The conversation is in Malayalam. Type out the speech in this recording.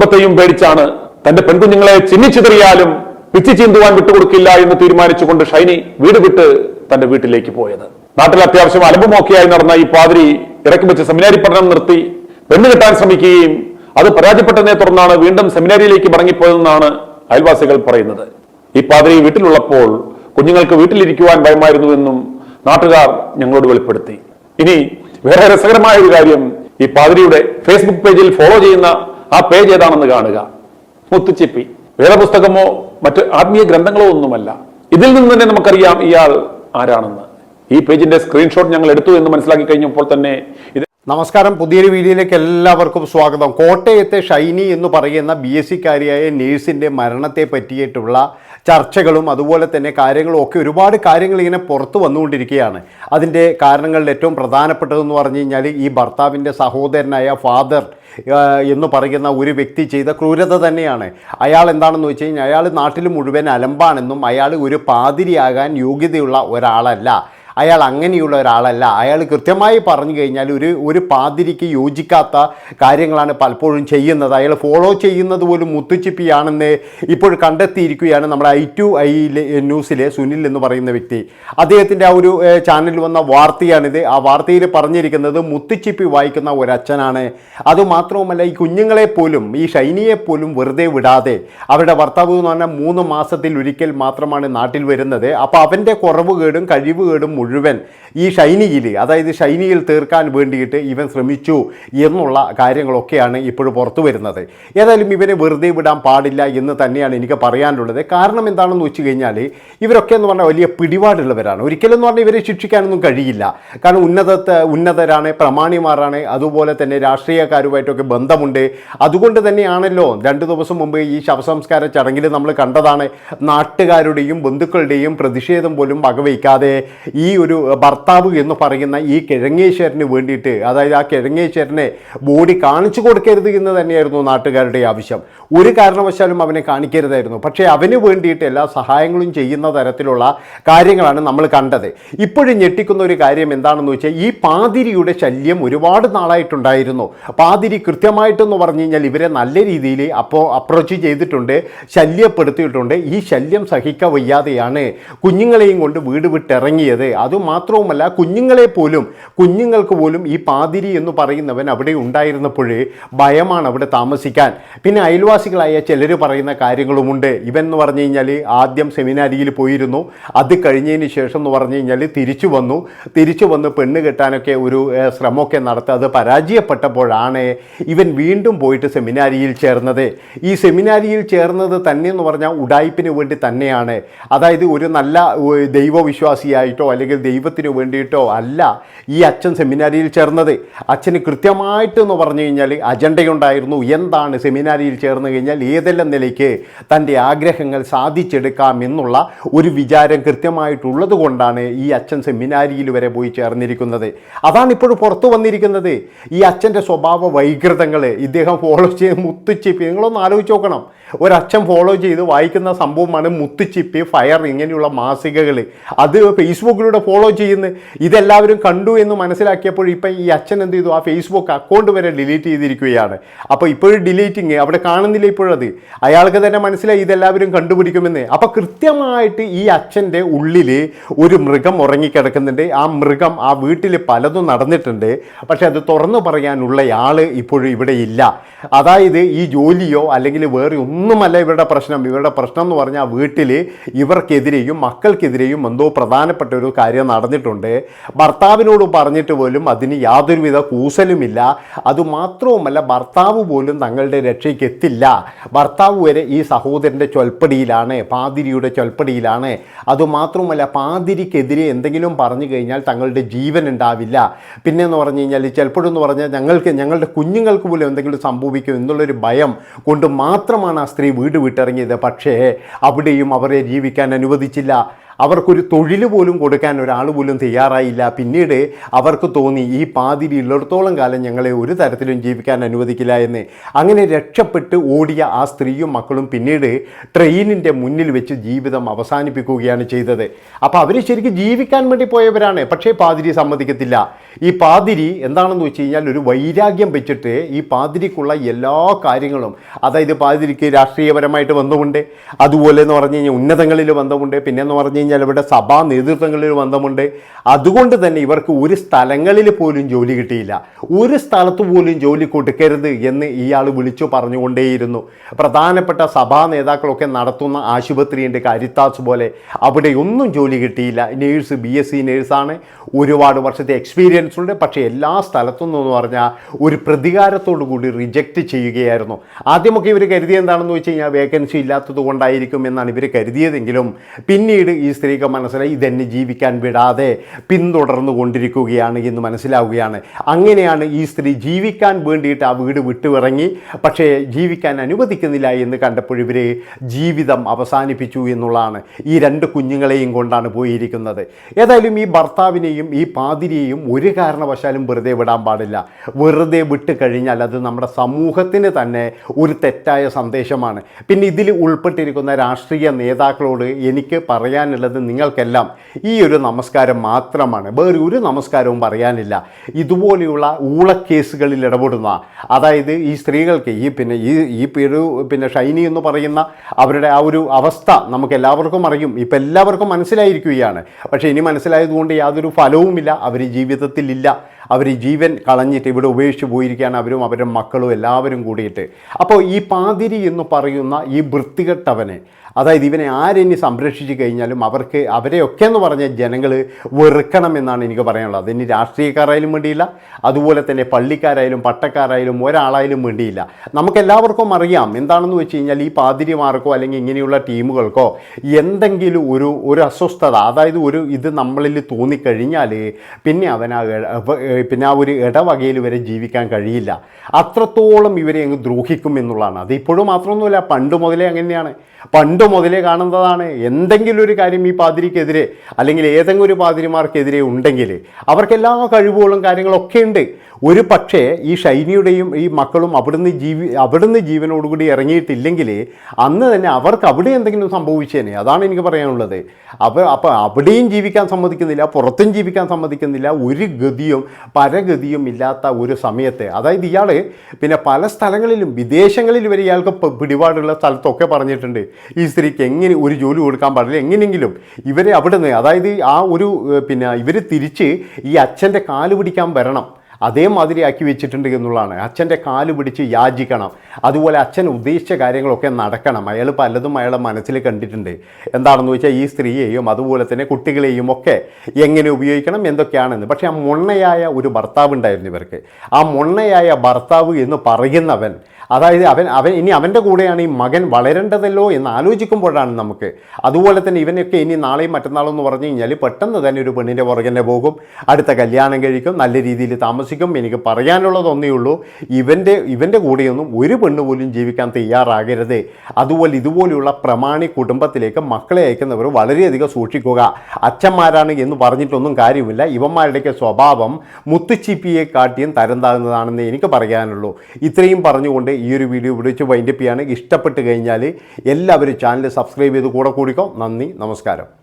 കുടുംബത്തെയും പേടിച്ചാണ് തന്റെ പെൺകുഞ്ഞുങ്ങളെ ചിന്നിച്ചിതറിയാലും പിച്ചി ചീന്തുവാൻ വിട്ടുകൊടുക്കില്ല എന്ന് തീരുമാനിച്ചുകൊണ്ട് ഷൈനി വീട് വിട്ട് തന്റെ വീട്ടിലേക്ക് പോയത്. നാട്ടിൽ അത്യാവശ്യം അലമ്പുമൊക്കെയായി നടന്ന ഈ പാതിരി ഇറക്കി വെച്ച് സെമിനാരി പഠനം നിർത്തി പെണ്ണ് കിട്ടാൻ ശ്രമിക്കുകയും അത് പരാജയപ്പെട്ടതിനെ തുടർന്നാണ് വീണ്ടും സെമിനാരിയിലേക്ക് മടങ്ങിപ്പോയതെന്നാണ് അയൽവാസികൾ പറയുന്നത്. ഈ പാതിരി വീട്ടിലുള്ളപ്പോൾ കുഞ്ഞുങ്ങൾക്ക് വീട്ടിലിരിക്കുവാൻ ഭയമായിരുന്നുവെന്നും നാട്ടുകാർ ഞങ്ങളോട് വെളിപ്പെടുത്തി. ഇനി വേറെ രസകരമായ ഒരു കാര്യം ഈ പാതിരിയുടെ ഫേസ്ബുക്ക് പേജിൽ ഫോളോ ചെയ്യുന്ന ആ പേജ് ഏതാണെന്ന് കാണുക. മുത്തുച്ചിപ്പി. വേദപുസ്തകമോ മറ്റ് ആത്മീയ ഗ്രന്ഥങ്ങളോ ഒന്നുമല്ല. ഇതിൽ നിന്ന് തന്നെ നമുക്കറിയാം ഇയാൾ ആരാണെന്ന്. ഈ പേജിന്റെ സ്ക്രീൻഷോട്ട് ഞങ്ങൾ എടുത്തു എന്ന് മനസ്സിലാക്കി കഴിഞ്ഞപ്പോൾ തന്നെ ഇത് നമസ്കാരം. പുതിയൊരു വീഡിയോയിലേക്ക് എല്ലാവർക്കും സ്വാഗതം. കോട്ടയത്തെ ഷൈനി എന്ന് പറയുന്ന ബി എസ് സിക്കാരിയായ നേഴ്സിന്റെ മരണത്തെ പറ്റിയിട്ടുള്ള ചർച്ചകളും അതുപോലെ തന്നെ കാര്യങ്ങളും ഒക്കെ ഒരുപാട് കാര്യങ്ങൾ ഇങ്ങനെ പുറത്തു വന്നുകൊണ്ടിരിക്കുകയാണ്. അതിന്റെ കാരണങ്ങളിൽ ഏറ്റവും പ്രധാനപ്പെട്ടതെന്ന് പറഞ്ഞു കഴിഞ്ഞാൽ ഈ ഭർത്താവിന്റെ സഹോദരനായ ഫാദർ എന്ന് പറയുന്ന ഒരു വ്യക്തി ചെയ്ത ക്രൂരത തന്നെയാണ്. അയാൾ എന്താണെന്ന് വെച്ച് കഴിഞ്ഞാൽ അയാൾ നാട്ടിൽ മുഴുവൻ അലമ്പാണെന്നും അയാൾ ഒരു പാതിരിയാകാൻ യോഗ്യതയുള്ള ഒരാളല്ല. അയാൾ അങ്ങനെയുള്ള ഒരാളല്ല. അയാൾ കൃത്യമായി പറഞ്ഞു കഴിഞ്ഞാൽ ഒരു ഒരു പാതിരിക്ക് യോജിക്കാത്ത കാര്യങ്ങളാണ് പലപ്പോഴും ചെയ്യുന്നത്. അയാൾ ഫോളോ ചെയ്യുന്നത് പോലും മുത്തുച്ചിപ്പിയാണെന്ന് ഇപ്പോൾ കണ്ടെത്തിയിരിക്കുകയാണ് നമ്മുടെ ഐ ടു ഐ ന്യൂസിലെ സുനിൽ എന്ന് പറയുന്ന വ്യക്തി. അദ്ദേഹത്തിന്റെ ആ ഒരു ചാനലിൽ വന്ന വാർത്തയാണിത്. ആ വാർത്തയിൽ പറഞ്ഞിരിക്കുന്നത് മുത്തുച്ചിപ്പി വായിക്കുന്ന ഒരച്ഛനാണ്. അതുമാത്രവുമല്ല ഈ കുഞ്ഞുങ്ങളെ പോലും ഈ ഷൈനിയെ പോലും വെറുതെ വിടാതെ അവരുടെ ഭർത്താവ് എന്ന് പറഞ്ഞാൽ മൂന്ന് മാസത്തിൽ ഒരിക്കൽ മാത്രമാണ് നാട്ടിൽ വരുന്നത്. അപ്പോൾ അവന്റെ കുറവുകേടും കഴിവുകേടും മുഴുവൻ ഈ ഷൈനിയിൽ അതായത് ഷൈനിയിൽ തീർക്കാൻ വേണ്ടിയിട്ട് ഇവൻ ശ്രമിച്ചു എന്നുള്ള കാര്യങ്ങളൊക്കെയാണ് ഇപ്പോഴും പുറത്തു വരുന്നത്. ഏതായാലും ഇവനെ വെറുതെ വിടാൻ പാടില്ല എന്ന് തന്നെയാണ് എനിക്ക് പറയാനുള്ളത്. കാരണം എന്താണെന്ന് വെച്ച് കഴിഞ്ഞാൽ ഇവരൊക്കെ എന്ന് പറഞ്ഞാൽ വലിയ പിടിപാടുള്ളവരാണ്. ഒരിക്കലും എന്ന് പറഞ്ഞാൽ ഇവരെ ശിക്ഷിക്കാനൊന്നും കഴിയില്ല. കാരണം ഉന്നത ഉന്നതരാണ് പ്രമാണിമാരാണ് അതുപോലെ തന്നെ രാഷ്ട്രീയക്കാരുമായിട്ടൊക്കെ ബന്ധമുണ്ട്. അതുകൊണ്ട് തന്നെയാണല്ലോ രണ്ട് ദിവസം മുമ്പ് ഈ ശവസംസ്കാര ചടങ്ങിൽ നമ്മൾ കണ്ടതാണ് നാട്ടുകാരുടെയും ബന്ധുക്കളുടെയും പ്രതിഷേധം പോലും വകവയ്ക്കാതെ ഈ ഒരു ഭർത്താവ് എന്ന് പറയുന്ന ഈ കിഴങ്ങേശ്വരന് വേണ്ടിയിട്ട് അതായത് ആ കിഴങ്ങേശ്വരനെ ബോഡി കാണിച്ചു കൊടുക്കരുത് എന്ന് തന്നെയായിരുന്നു നാട്ടുകാരുടെ ആവശ്യം. ഒരു കാരണവശാലും അവനെ കാണിക്കരുതായിരുന്നു. പക്ഷേ അവന് വേണ്ടിയിട്ട് എല്ലാ സഹായങ്ങളും ചെയ്യുന്ന തരത്തിലുള്ള കാര്യങ്ങളാണ് നമ്മൾ കണ്ടത്. ഇപ്പോഴും ഞെട്ടിക്കുന്ന ഒരു കാര്യം എന്താണെന്ന് വെച്ചാൽ ഈ പാതിരിയുടെ ശല്യം ഒരുപാട് നാളായിട്ടുണ്ടായിരുന്നു. പാതിരി കൃത്യമായിട്ടെന്ന് പറഞ്ഞു കഴിഞ്ഞാൽ ഇവരെ നല്ല രീതിയിൽ അപ്പോൾ അപ്രോച്ച് ചെയ്തിട്ടുണ്ട് ശല്യപ്പെടുത്തിയിട്ടുണ്ട്. ഈ ശല്യം സഹിക്ക വയ്യാതെയാണ് കുഞ്ഞുങ്ങളെയും കൊണ്ട് വീട് വിട്ടിറങ്ങിയത്. അതുമാത്രവുമല്ല കുഞ്ഞുങ്ങളെ പോലും കുഞ്ഞുങ്ങൾക്ക് പോലും ഈ പാതിരി എന്ന് പറയുന്നവൻ അവിടെ ഉണ്ടായിരുന്നപ്പോഴേ ഭയമാണ് അവിടെ താമസിക്കാൻ. പിന്നെ അയൽവാസികളായ ചിലർ പറയുന്ന കാര്യങ്ങളുമുണ്ട്. ഇവൻ എന്ന് പറഞ്ഞു കഴിഞ്ഞാൽ ആദ്യം സെമിനാരിയിൽ പോയിരുന്നു. അത് കഴിഞ്ഞതിന് ശേഷം എന്ന് പറഞ്ഞു കഴിഞ്ഞാൽ തിരിച്ചു വന്നു. തിരിച്ചു വന്ന് പെണ്ണ് കെട്ടാനൊക്കെ ഒരു ശ്രമമൊക്കെ നടത്തി അത് പരാജയപ്പെട്ടപ്പോഴാണ് ഇവൻ വീണ്ടും പോയിട്ട് സെമിനാരിയിൽ ചേർന്നത്. ഈ സെമിനാരിയിൽ ചേർന്നത് തന്നെ എന്ന് പറഞ്ഞാൽ ഉടായ്പിന് വേണ്ടി തന്നെയാണ്. അതായത് ഒരു നല്ല ദൈവവിശ്വാസിയായിട്ടോ അല്ലെങ്കിൽ ദൈവത്തിന് വേണ്ടിയിട്ടോ അല്ല ഈ അച്ഛൻ സെമിനാരിയിൽ ചേർന്നത്. അച്ഛന് കൃത്യമായിട്ടെന്ന് പറഞ്ഞു കഴിഞ്ഞാൽ അജണ്ടയുണ്ടായിരുന്നു. എന്താണ് സെമിനാരിയിൽ ചേർന്ന് കഴിഞ്ഞാൽ ഏതെല്ലാം നിലയ്ക്ക് തന്റെ ആഗ്രഹങ്ങൾ സാധിച്ചെടുക്കാം എന്നുള്ള ഒരു വിചാരം കൃത്യമായിട്ടുള്ളത് കൊണ്ടാണ് ഈ അച്ഛൻ സെമിനാരിയിൽ വരെ പോയി ചേർന്നിരിക്കുന്നത്. അതാണ് ഇപ്പോൾ പുറത്തു വന്നിരിക്കുന്നത്. ഈ അച്ഛന്റെ സ്വഭാവ വൈകൃതങ്ങൾ ഇദ്ദേഹം ഫോളോ ചെയ്ത് മുത്തുച്ചിപ്പ് നിങ്ങളൊന്ന് ആലോചിച്ച് നോക്കണം. ഒരച്ഛൻ ഫോളോ ചെയ്ത് വായിക്കുന്ന സംഭവമാണ് മുത്തുച്ചിപ്പി ഫയർ ഇങ്ങനെയുള്ള മാസികകൾ. അത് ഫേസ്ബുക്കിലൂടെ ഫോളോ ചെയ്യുന്ന. ഇതെല്ലാവരും കണ്ടു എന്ന് മനസ്സിലാക്കിയപ്പോൾ ഇപ്പം ഈ അച്ഛൻ എന്ത് ചെയ്തു? ആ ഫേസ്ബുക്ക് അക്കൗണ്ട് വരെ ഡിലീറ്റ് ചെയ്തിരിക്കുകയാണ്. അപ്പോൾ ഇപ്പോഴും ഡിലീറ്റിങ് അവിടെ കാണുന്നില്ല ഇപ്പോഴത്. അയാൾക്ക് തന്നെ മനസ്സിലായി ഇതെല്ലാവരും കണ്ടുപിടിക്കുമെന്ന്. അപ്പോൾ കൃത്യമായിട്ട് ഈ അച്ഛന്റെ ഉള്ളിൽ ഒരു മൃഗം ഉറങ്ങിക്കിടക്കുന്നുണ്ട്. ആ മൃഗം ആ വീട്ടിൽ പലതും നടന്നിട്ടുണ്ട്. പക്ഷെ അത് തുറന്നു പറയാനുള്ള ആൾ ഇപ്പോഴും ഇവിടെ ഇല്ല. അതായത് ഈ ജോലിയോ അല്ലെങ്കിൽ വേറെ ഒന്നുമല്ല ഇവരുടെ പ്രശ്നം. ഇവരുടെ പ്രശ്നം എന്ന് പറഞ്ഞാൽ വീട്ടിൽ ഇവർക്കെതിരെയും മക്കൾക്കെതിരെയും എന്തോ പ്രധാനപ്പെട്ട ഒരു കാര്യം നടന്നിട്ടുണ്ട്. ഭർത്താവിനോട് പറഞ്ഞിട്ട് പോലും അതിന് യാതൊരുവിധ കൂസലുമില്ല. അതുമാത്രവുമല്ല ഭർത്താവ് പോലും തങ്ങളുടെ രക്ഷയ്ക്ക് എത്തില്ല. ഭർത്താവ് വരെ ഈ സഹോദരന്റെ ചൊൽപ്പടിയിലാണ് പാതിരിയുടെ ചൊൽപ്പടിയിലാണ്. അതുമാത്രവുമല്ല പാതിരിക്കെതിരെ എന്തെങ്കിലും പറഞ്ഞു കഴിഞ്ഞാൽ തങ്ങളുടെ ജീവൻ ഉണ്ടാവില്ല. പിന്നെ എന്ന് പറഞ്ഞു കഴിഞ്ഞാൽ ചിലപ്പോഴെന്ന് പറഞ്ഞാൽ ഞങ്ങൾക്ക് ഞങ്ങളുടെ കുഞ്ഞുങ്ങൾക്ക് പോലും എന്തെങ്കിലും സംഭവിക്കും എന്നുള്ളൊരു ഭയം കൊണ്ട് മാത്രമാണ് ആ സ്ത്രീ വീട് വിട്ടിറങ്ങിയത്. പക്ഷേ അവിടെയും അവരെ ജീവിക്കാൻ അനുവദിച്ചില്ല. അവർക്കൊരു തൊഴിൽ പോലും കൊടുക്കാൻ ഒരാൾ പോലും തയ്യാറായില്ല. പിന്നീട് അവർക്ക് തോന്നി ഈ പാതിരി ഉള്ളിടത്തോളം കാലം ഞങ്ങളെ ഒരു തരത്തിലും ജീവിക്കാൻ അനുവദിക്കില്ല എന്ന്. അങ്ങനെ രക്ഷപ്പെട്ട് ഓടിയ ആ സ്ത്രീയും മക്കളും പിന്നീട് ട്രെയിനിന്റെ മുന്നിൽ വെച്ച് ജീവിതം അവസാനിപ്പിക്കുകയാണ് ചെയ്തത്. അപ്പോൾ അവർ ശരിക്കും ജീവിക്കാൻ വേണ്ടി പോയവരാണ്. പക്ഷേ പാതിരി സമ്മതിക്കത്തില്ല. ഈ പാതിരി എന്താണെന്ന് വെച്ച് കഴിഞ്ഞാൽ ഒരു വൈരാഗ്യം വെച്ചിട്ട് ഈ പാതിരിക്കുള്ള എല്ലാ കാര്യങ്ങളും അതായത് പാതിരിക്ക് രാഷ്ട്രീയപരമായിട്ട് ബന്ധമുണ്ട്. അതുപോലെ എന്ന് പറഞ്ഞു കഴിഞ്ഞാൽ ഉന്നതങ്ങളിൽ ബന്ധമുണ്ട്. പിന്നെ എന്ന് പറഞ്ഞു കഴിഞ്ഞാൽ ഇവിടെ സഭാ നേതൃത്വങ്ങളിൽ ബന്ധമുണ്ട്. അതുകൊണ്ട് തന്നെ ഇവർക്ക് ഒരു സ്ഥലങ്ങളിൽ പോലും ജോലി കിട്ടിയില്ല. ഒരു സ്ഥലത്ത് പോലും ജോലി കൊടുക്കരുത് എന്ന് ഇയാൾ വിളിച്ചു പറഞ്ഞുകൊണ്ടേയിരുന്നു. പ്രധാനപ്പെട്ട സഭാ നേതാക്കളൊക്കെ നടത്തുന്ന ആശുപത്രിയുണ്ട് കരിത്താസ് പോലെ. അവിടെ ഒന്നും ജോലി കിട്ടിയില്ല. നേഴ്സ് ബി എസ് സി നേഴ്സാണ്. ഒരുപാട് വർഷത്തെ എക്സ്പീരിയൻസ് ഉണ്ട് പക്ഷേ എല്ലാ സ്ഥലത്തും എന്ന് പറഞ്ഞാൽ ഒരു പ്രതികാരത്തോടു കൂടി റിജക്റ്റ് ചെയ്യുകയായിരുന്നു. ആദ്യമൊക്കെ ഇവർ കരുതിയ എന്താണെന്ന് വെച്ച് കഴിഞ്ഞാൽ വേക്കൻസി ഇല്ലാത്തത് കൊണ്ടായിരിക്കും എന്നാണ് ഇവർ കരുതിയതെങ്കിലും പിന്നീട് ഈ സ്ത്രീക്ക് മനസ്സിലായി ഇതെന്നെ ജീവിക്കാൻ വിടാതെ പിന്തുടർന്നു കൊണ്ടിരിക്കുകയാണ് എന്ന് മനസ്സിലാവുകയാണ്. അങ്ങനെയാണ് ഈ സ്ത്രീ ജീവിക്കാൻ വേണ്ടിയിട്ട് ആ വീട് വിട്ടുവിറങ്ങി പക്ഷേ ജീവിക്കാൻ അനുവദിക്കുന്നില്ല എന്ന് കണ്ടപ്പോൾ ഇവർ ജീവിതം അവസാനിപ്പിച്ചു എന്നുള്ളതാണ് ഈ രണ്ട് കുഞ്ഞുങ്ങളെയും കൊണ്ടാണ് പോയിരിക്കുന്നത്. ഏതായാലും ഈ ഭർത്താവിനെയും ഈ പാതിരിയെയും ഒരു കാരണവശാലും വെറുതെ വിടാൻ പാടില്ല. വെറുതെ വിട്ട് കഴിഞ്ഞാൽ അത് നമ്മുടെ സമൂഹത്തിന് തന്നെ ഒരു തെറ്റായ സന്ദേശമാണ്. പിന്നെ ഇതിൽ ഉൾപ്പെട്ടിരിക്കുന്ന രാഷ്ട്രീയ നേതാക്കളോട് എനിക്ക് പറയാനുള്ളത് നിങ്ങൾക്കെല്ലാം ഈ ഒരു നമസ്കാരം മാത്രമാണ്. വേറെ ഒരു നമസ്കാരവും പറയാനില്ല. ഇതുപോലെയുള്ള ഊളക്കേസുകളിൽ ഇടപെടുന്ന അതായത് ഈ സ്ത്രീകൾക്ക് ഈ പിന്നെ ഈ ഈ ഒരു പിന്നെ ഷൈനി എന്ന് പറയുന്ന അവരുടെ ആ ഒരു അവസ്ഥ നമുക്ക് എല്ലാവർക്കും അറിയും. ഇപ്പം എല്ലാവർക്കും മനസ്സിലായിരിക്കുകയാണ്. പക്ഷേ ഇനി മനസ്സിലായതുകൊണ്ട് യാതൊരു ഫലവുമില്ല. അവർ ജീവിതത്തിലില്ല അവർ ജീവൻ കളഞ്ഞിട്ട് ഇവിടെ ഉപേക്ഷിച്ച് പോയിരിക്കുകയാണ് അവരും അവരുടെ മക്കളും എല്ലാവരും കൂടിയിട്ട്. അപ്പോൾ ഈ പാതിരി എന്ന് പറയുന്ന ഈ വൃത്തികെട്ടവനെ അതായത് ഇവനെ ആരെന്നെ സംരക്ഷിച്ചു കഴിഞ്ഞാലും അവർക്ക് അവരെയൊക്കെ എന്ന് പറഞ്ഞ ജനങ്ങൾ വെറുക്കണമെന്നാണ് എനിക്ക് പറയാനുള്ളത്. അതിന് രാഷ്ട്രീയക്കാരായാലും വേണ്ടിയില്ല അതുപോലെ തന്നെ പള്ളിക്കാരായാലും പട്ടക്കാരായാലും ഒരാളായാലും വേണ്ടിയില്ല. നമുക്കെല്ലാവർക്കും അറിയാം എന്താണെന്ന് വെച്ച് കഴിഞ്ഞാൽ ഈ പാതിരിമാർക്കോ അല്ലെങ്കിൽ ഇങ്ങനെയുള്ള ടീമുകൾക്കോ എന്തെങ്കിലും ഒരു ഒരു അസ്വസ്ഥത അതായത് ഒരു ഇത് നമ്മളിൽ തോന്നിക്കഴിഞ്ഞാൽ പിന്നെ അവൻ ആ ഇട- അവ- ഏ, പിന്നെ ആ ഒരു ഇടവകയിൽ വരെ ജീവിക്കാൻ കഴിയില്ല. അത്രത്തോളം ഇവരെ അങ്ങ് ദ്രോഹിക്കും എന്നുള്ളതാണ്. അത് ഇപ്പോഴും മാത്രമൊന്നുമില്ല പണ്ട് മുതലേ അങ്ങനെയാണ്. പണ്ട് മുതലേ കാണുന്നതാണ്. എന്തെങ്കിലും ഒരു കാര്യം ഈ പാതിരിക്കെതിരെ അല്ലെങ്കിൽ ഏതെങ്കിലും ഒരു പാതിരിമാർക്കെതിരെ ഉണ്ടെങ്കിൽ അവർക്ക് എല്ലാ കഴിവുകളും കാര്യങ്ങളൊക്കെ ഉണ്ട്. ഒരു പക്ഷേ ഈ ഷൈനിയുടെയും ഈ മക്കളും അവിടുന്ന് ജീവി അവിടുന്ന് ജീവനോടുകൂടി ഇറങ്ങിയിട്ടില്ലെങ്കിൽ അന്ന് തന്നെ അവർക്ക് അവിടെ എന്തെങ്കിലും സംഭവിച്ചേനെ. അതാണ് എനിക്ക് പറയാനുള്ളത്. അപ്പോൾ അപ്പോൾ അവിടെയും ജീവിക്കാൻ സമ്മതിക്കുന്നില്ല പുറത്തും ജീവിക്കാൻ സമ്മതിക്കുന്നില്ല. ഒരു ഗതിയും പരഗതിയും ഇല്ലാത്ത ഒരു സമയത്തെ. അതായത് ഇയാൾ പിന്നെ പല സ്ഥലങ്ങളിലും വിദേശങ്ങളിൽ വരെ ഇയാൾക്ക് പിടിപാടുള്ള സ്ഥലത്തൊക്കെ പറഞ്ഞിട്ടുണ്ട്. ഈ സ്ത്രീക്ക് എങ്ങനെ ഒരു ജോലി കൊടുക്കാൻ പാടില്ല എങ്ങനെയെങ്കിലും ഇവരെ അവിടുന്ന് അതായത് ആ ഒരു പിന്നെ ഇവർ തിരിച്ച് ഈ അച്ഛന്റെ കാൽ പിടിക്കാൻ വരണം. അതേമാതിരി ആക്കി വെച്ചിട്ടുണ്ട് എന്നുള്ളതാണ്. അച്ഛന്റെ കാൽ പിടിച്ച് യാചിക്കണം. അതുപോലെ അച്ഛൻ ഉദ്ദേശിച്ച കാര്യങ്ങളൊക്കെ നടക്കണം. അയാൾ പലതും അയാളെ മനസ്സിൽ കണ്ടിട്ടുണ്ട്. എന്താണെന്ന് വെച്ചാൽ ഈ സ്ത്രീയെയും അതുപോലെ തന്നെ കുട്ടികളെയും ഒക്കെ എങ്ങനെ ഉപയോഗിക്കണം എന്തൊക്കെയാണെന്ന്. പക്ഷേ ആ മൊണ്ണയായ ഒരു ഭർത്താവ് ഉണ്ടായിരുന്നു ഇവർക്ക്. ആ മൊണ്ണയായ ഭർത്താവ് എന്ന് പറയുന്നവൻ അതായത് അവൻ അവൻ ഇനി അവന്റെ കൂടെയാണ് ഈ മകൻ വളരേണ്ടതല്ലോ എന്ന് ആലോചിക്കുമ്പോഴാണ് നമുക്ക്. അതുപോലെ തന്നെ ഇവനൊക്കെ ഇനി നാളെയും മറ്റന്നാളും എന്ന് പറഞ്ഞു കഴിഞ്ഞാൽ പെട്ടെന്ന് തന്നെ ഒരു പെണ്ണിന്റെ പുറകെ പോകും. അടുത്ത കല്യാണം കഴിക്കും. നല്ല രീതിയിൽ താമസിക്കും. എനിക്ക് പറയാനുള്ളതൊന്നേ ഉള്ളൂ. ഇവന്റെ ഇവന്റെ കൂടെയൊന്നും ഒരു പെണ്ണ് പോലും ജീവിക്കാൻ തയ്യാറാകരുത്. അതുപോലെ ഇതുപോലെയുള്ള പ്രമാണി കുടുംബത്തിലേക്ക് മക്കളെ അയക്കുന്നവർ വളരെയധികം സൂക്ഷിക്കുക. അച്ഛന്മാരാണ് എന്ന് പറഞ്ഞിട്ടൊന്നും കാര്യമില്ല. ഇവന്മാരുടെയൊക്കെ സ്വഭാവം മുത്തുച്ചിപ്പിയെ കാട്ടിയും തരം താഴ്ന്നതാണെന്ന് എനിക്ക് പറയാനുള്ളൂ. ഇത്രയും പറഞ്ഞുകൊണ്ട് ഈ ഒരു വീഡിയോ വിളിച്ച് വൈൻഡപ്പ് ചെയ്യാണ് ഇഷ്ടപ്പെട്ട് കഴിഞ്ഞാൽ എല്ലാവരും ചാനൽ സബ്സ്ക്രൈബ് ചെയ്ത് കൂടെ കൂടിക്കോ. നന്ദി നമസ്കാരം.